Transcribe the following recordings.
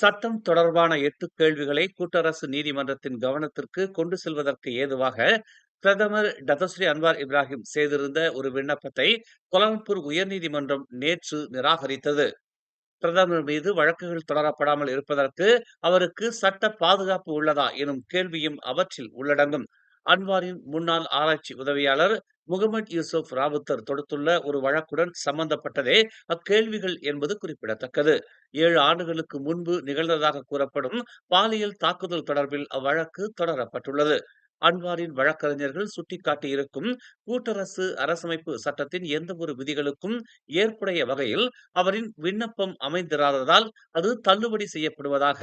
சட்டம் தொடர்பான எட்டு கேள்விகளை கூட்டரசு நீதிமன்றத்தின் கவனத்திற்கு கொண்டு செல்வதற்கு ஏதுவாக பிரதமர் டதஸ்ரீ அன்வார் இப்ராஹிம் செய்திருந்த ஒரு விண்ணப்பத்தை கோலாலம்பூர் உயர்நீதிமன்றம் நேற்று நிராகரித்தது. பிரதமர் மீது வழக்குகள் தொடரப்படாமல் இருப்பதற்கு அவருக்கு சட்ட பாதுகாப்பு உள்ளதா எனும் கேள்வியும் அவற்றில் உள்ளடங்கும். அன்வாரின் முன்னாள் ஆராய்ச்சி உதவியாளர் முகமது யூசுப் ராவுத்தர் தொடுத்துள்ள ஒரு வழக்குடன் சம்பந்தப்பட்டதே அக்கேள்விகள் என்பது குறிப்பிடத்தக்கது. ஏழு ஆண்டுகளுக்கு முன்பு நிகழ்ந்ததாக கூறப்படும் பாலியல் தாக்குதல் தொடர்பில் அவ்வழக்கு தொடரப்பட்டுள்ளது. அன்வாரின் வழக்கறிஞர்கள் சுட்டிக்காட்டியிருக்கும் கூட்டரசு அரசமைப்பு சட்டத்தின் எந்த ஒரு விதிகளுக்கும் ஏற்புடைய வகையில் அவரின் விண்ணப்பம் அமைந்திராததால் அது தள்ளுபடி செய்யப்படுவதாக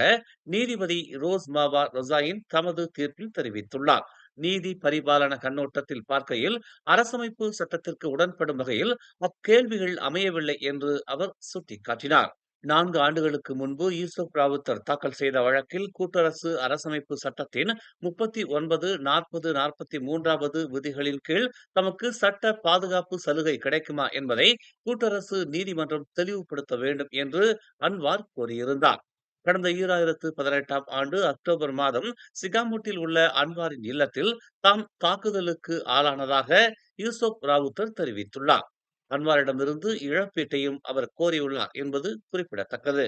நீதிபதி ரோஸ் மாவா ரொசாயின் தமது தீர்ப்பில் தெரிவித்துள்ளார். நீதி பரிபாலன கண்ணோட்டத்தில் பார்க்கையில் அரசமைப்பு சட்டத்திற்கு உடன்படும் வகையில் அக்கேள்விகள் அமையவில்லை என்று அவர் சுட்டிக்காட்டினார். நான்கு ஆண்டுகளுக்கு முன்பு யூசுப் ராவுத்தர் தாக்கல் செய்த வழக்கில் கூட்டரசு அரசமைப்பு சட்டத்தின் முப்பத்தி ஒன்பது நாற்பது நாற்பத்தி மூன்றாவது விதிகளின் கீழ் தமக்கு சட்ட பாதுகாப்பு சலுகை கிடைக்குமா என்பதை கூட்டரசு நீதிமன்றம் தெளிவுபடுத்த வேண்டும் என்று அன்வார் கோரியிருந்தார். கடந்த ஈராயிரத்து பதினெட்டாம் ஆண்டு அக்டோபர் மாதம் சிகாமுட்டில் உள்ள அன்வாரின் இல்லத்தில் தாம் தாக்குதலுக்கு ஆளானதாக யூசப் ராவுத்தர் தெரிவித்துள்ளார். அன்வாரிடமிருந்து இழப்பீட்டையும் அவர் கோரியுள்ளார் என்பது குறிப்பிடத்தக்கது.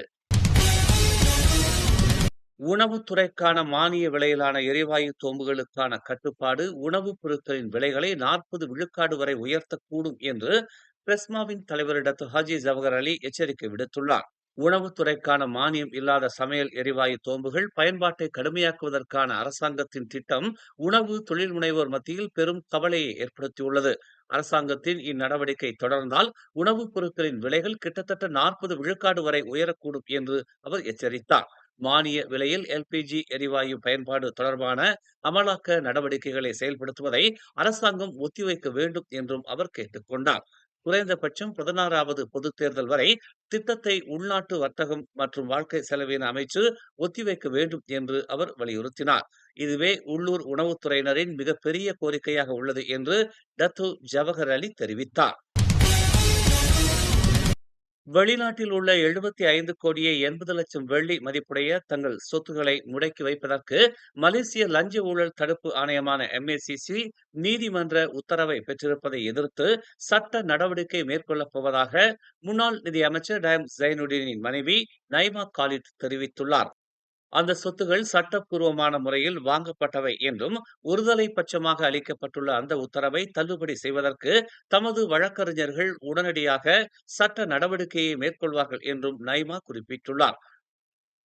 உணவுத்துறைக்கான மானிய விலையிலான எரிவாயு தோம்புகளுக்கான கட்டுப்பாடு உணவுப் பொருட்களின் விலைகளை நாற்பது விழுக்காடு வரை உயர்த்தக்கூடும் என்று பிரஸ்மாவின் தலைவரிடத்து ஹாஜி ஜவஹர் அலி எச்சரிக்கை விடுத்துள்ளார். உணவுத்துறைக்கான மானியம் இல்லாத சமையல் எரிவாயு தோம்புகள் பயன்பாட்டை கடுமையாக்குவதற்கான அரசாங்கத்தின் திட்டம் உணவு தொழில் முனைவோர் மத்தியில் பெரும் கவலையை ஏற்படுத்தியுள்ளது. அரசாங்கத்தின் இந்நடவடிக்கை தொடர்ந்தால் உணவுப் பொருட்களின் விலைகள் கிட்டத்தட்ட நாற்பது விழுக்காடு வரை உயரக்கூடும் என்று அவர் எச்சரித்தார். மானிய விலையில் எல்பிஜி எரிவாயு பயன்பாடு தொடர்பான அமலாக்க நடவடிக்கைகளை செயல்படுத்துவதை அரசாங்கம் ஒத்திவைக்க வேண்டும் என்றும் அவர் கேட்டுக்கொண்டார் குறைந்தபட்சம் பதினாறாவது பொதுத் தேர்தல் வரை திட்டத்தை உள்நாட்டு வர்த்தகம் மற்றும் வாழ்க்கை செலவின அமைச்சு ஒத்திவைக்க வேண்டும் என்று அவர் வலியுறுத்தினார். இதுவே உள்ளூர் உணவுத்துறையினரின் மிகப்பெரிய கோரிக்கையாக உள்ளது என்று டத்து ஜவஹர் அலி தெரிவித்தார். வெளிநாட்டில் உள்ள எழுபத்தி ஐந்து கோடியே எண்பது லட்சம் வெள்ளி மதிப்புடைய தங்கள் சொத்துக்களை முடக்கி வைப்பதற்கு மலேசிய லஞ்ச ஊழல் தடுப்பு ஆணையமான எம்ஏசிசி நீதிமன்ற உத்தரவை பெற்றிருப்பதை எதிர்த்து சட்ட நடவடிக்கை மேற்கொள்ளப் போவதாக முன்னாள் நிதி அமைச்சர் டயம் ஜைனுடீனின் மனைவி நைமா காலித் தெரிவித்துள்ளார். அந்த சொத்துகள் சட்டப்பூர்வமான முறையில் வாங்கப்பட்டவை என்றும் ஒருதலை பட்சமாக அளிக்கப்பட்டுள்ள அந்த உத்தரவை தள்ளுபடி செய்வதற்கு தமது வழக்கறிஞர்கள் உடனடியாக சட்ட நடவடிக்கையை மேற்கொள்வார்கள் என்றும் நைமா குறிப்பிட்டுள்ளார்.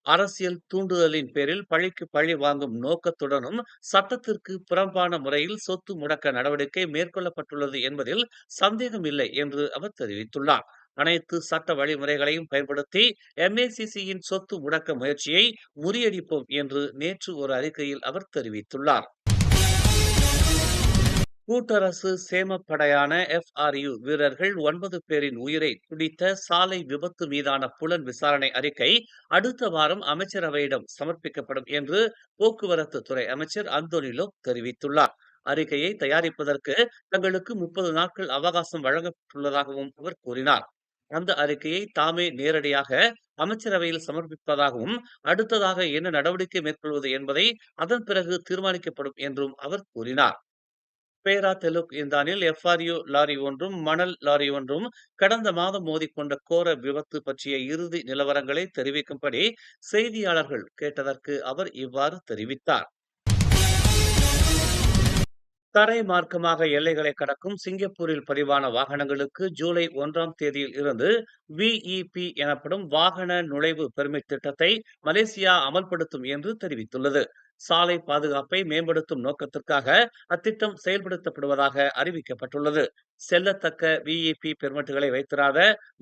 அரசியல் தூண்டுதலின் பேரில் பழிக்கு பழி வாங்கும் நோக்கத்துடனும் சட்டத்திற்கு புறம்பான முறையில் சொத்து முடக்க நடவடிக்கை மேற்கொள்ளப்பட்டுள்ளது என்பதில் சந்தேகம் இல்லை என்று அவர் தெரிவித்துள்ளார். அனைத்து சட்ட வழிமுறைகளையும் பயன்படுத்தி எம்ஏசிசியின் சொத்து முடக்க முயற்சியை முறியடிப்போம் என்று நேற்று ஒரு அறிக்கையில் அவர் தெரிவித்துள்ளார். கூட்டரசு சேமப்படையான எஃப்ஆர்யு வீரர்கள் ஒன்பது பேரின் உயிரை துடித்த சாலை விபத்து மீதான புலன் விசாரணை அறிக்கை அடுத்த வாரம் அமைச்சரவையிடம் சமர்ப்பிக்கப்படும் என்று போக்குவரத்து துறை அமைச்சர் அந்தோனிலோ தெரிவித்துள்ளார். அறிக்கையை தயாரிப்பதற்கு தங்களுக்கு முப்பது நாட்கள் அவகாசம் வழங்கப்பட்டுள்ளதாகவும் அவர் கூறினார். அந்த அறிக்கையை தாமே நேரடியாக அமைச்சரவையில் சமர்ப்பிப்பதாகவும் அடுத்ததாக என்ன நடவடிக்கை மேற்கொள்வது என்பதை அதன் பிறகு தீர்மானிக்கப்படும் என்றும் அவர் கூறினார். பேரா தெலுக் இந்தானில் எஃப்ஆர்யூ லாரி ஒன்றும் மணல் லாரி ஒன்றும் கடந்த மாதம் மோதிக்கொண்ட கோர விபத்து பற்றிய இறுதி நிலவரங்களை தெரிவிக்கும்படி செய்தியாளர்கள் கேட்டதற்கு அவர் இவ்வாறு தெரிவித்தார். தரை மார்க்கமாக எல்லைகளை கடக்கும் சிங்கப்பூரில் பதிவான வாகனங்களுக்கு ஜூலை ஒன்றாம் தேதியில் இருந்து விஇபி எனப்படும் வாகன நுழைவு பெர்மிட் திட்டத்தை மலேசியா அமல்படுத்தும் என்று தெரிவித்துள்ளது. சாலை பாதுகாப்பை மேம்படுத்தும் நோக்கத்திற்காக அத்திட்டம் செயல்படுத்தப்படுவதாக அறிவிக்கப்பட்டுள்ளது. செல்லத்தக்க விஇபி பெர்மிட்டுகளை வைத்திராத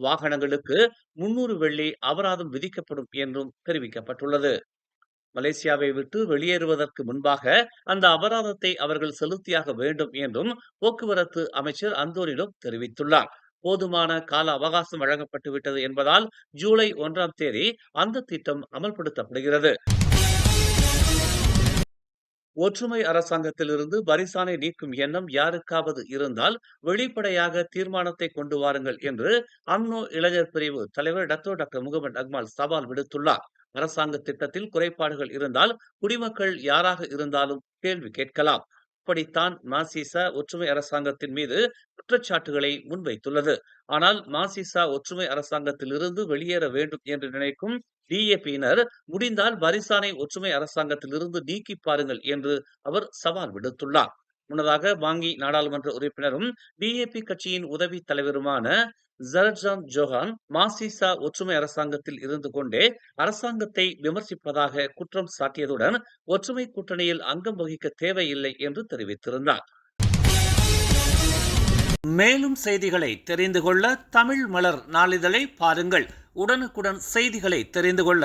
வாகனங்களுக்கு முன்னூறு வெள்ளி அபராதம் விதிக்கப்படும் என்றும் தெரிவிக்கப்பட்டுள்ளது. மலேசியாவை விட்டு வெளியேறுவதற்கு முன்பாக அந்த அபராதத்தை அவர்கள் செலுத்தியாக வேண்டும் என்றும் போக்குவரத்து அமைச்சர் அந்தோரிடம் தெரிவித்துள்ளார். போதுமான கால அவகாசம் வழங்கப்பட்டு விட்டது என்பதால் ஜூலை ஒன்றாம் தேதி அந்த திட்டம் அமல்படுத்தப்படுகிறது. ஒற்றுமை அரசாங்கத்திலிருந்து பரிசானை நீக்கும் எண்ணம் யாருக்காவது இருந்தால் வெளிப்படையாக தீர்மானத்தை கொண்டு வாருங்கள் என்று அம்னோ இளைஞர் பிரிவு தலைவர் டத்தோ டாக்டர் முகமது அக்மால் சவால் விடுத்துள்ளார். அரசாங்க திட்டத்தில் குறைபாடுகள் இருந்தால் குடிமக்கள் யாராக இருந்தாலும் கேள்வி கேட்கலாம். அப்படித்தான் மாசிசா ஒற்றுமை அரசாங்கத்தின் மீது குற்றச்சாட்டுகளை முன்வைத்துள்ளது. ஆனால் மாசிசா ஒற்றுமை அரசாங்கத்திலிருந்து வெளியேற வேண்டும் என்று நினைக்கும் டிஏபியினர் முடிந்தால் வரிசானை ஒற்றுமை அரசாங்கத்திலிருந்து நீக்கி பாருங்கள் என்று அவர் சவால் விடுத்துள்ளார். முன்னதாக வாங்கி நாடாளுமன்ற உறுப்பினரும் டிஏபி கட்சியின் உதவி தலைவருமான ஜரஜான் ஜோஹான் மாசிசா ஒற்றுமை அரசாங்கத்தில் இருந்து கொண்டே அரசாங்கத்தை விமர்சிப்பதாக குற்றம் சாட்டியதுடன் ஒற்றுமை கூட்டணியில் அங்கம் வகிக்க தேவையில்லை என்று தெரிவித்திருந்தார். மேலும் செய்திகளை தெரிந்து கொள்ள தமிழ் மலர் நாளிதழை பாருங்கள். உடனுக்குடன் செய்திகளை தெரிந்து கொள்ள